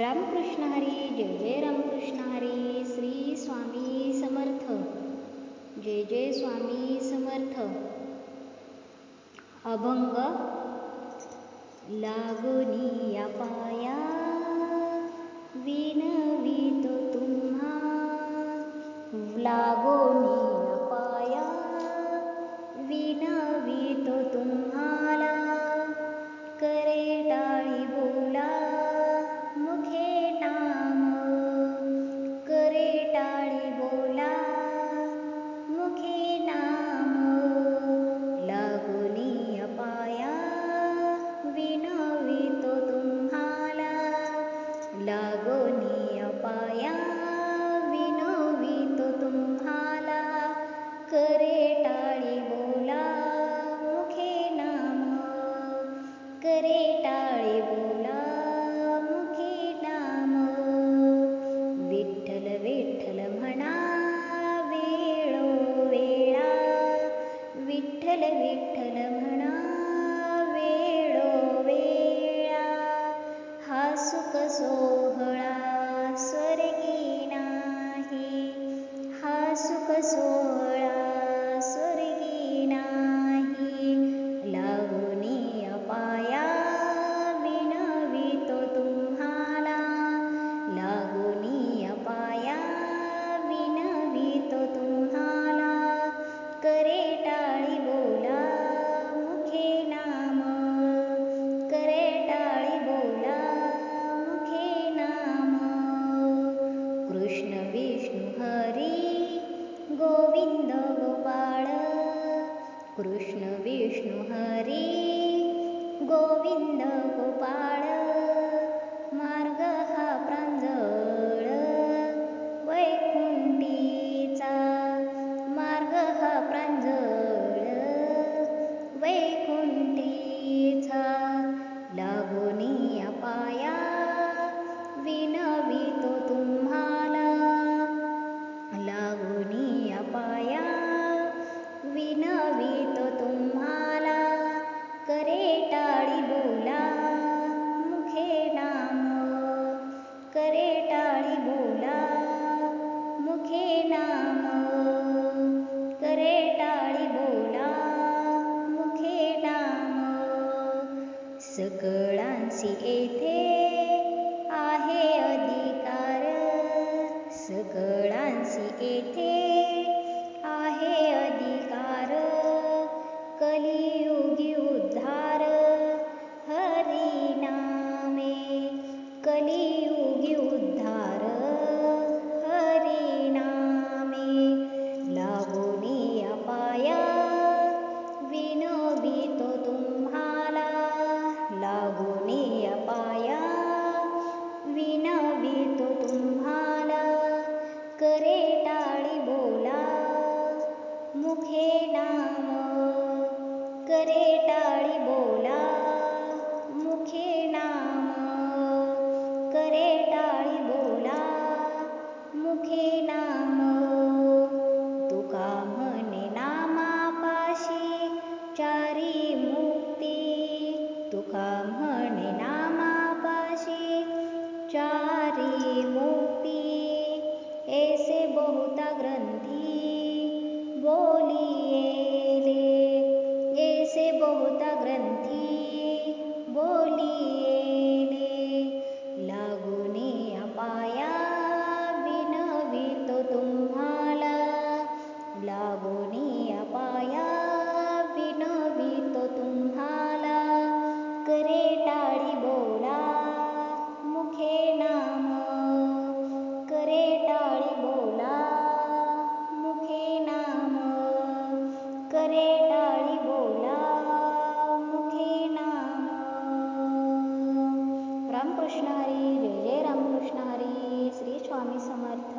रामकृष्ण हरी जय जय रामकृष्ण हरी श्री स्वामी समर्थ. जय जय स्वामी समर्थ. अभंग. लागोनी या पाया विनवी गोनिय पाया विनोवि तु ते टाीलामरे बोला मुखे नाम विठ्ठल विठ्ठल म्हणा विठ्ठलो वे विठ्ठल विठल so गोपाळ कृष्ण विष्णु हरि गोविन्द गोपाळ सकळांसी येथे आहे अधिकार. सकळांसी येथे आहे अधिकार. कलियुगी उद्धार हरिनामे कलियुगी उद्धार. होता ग्रंथी कृष्ण हरी जय जय रामकृष्ण हरी श्री स्वामी समर्थ.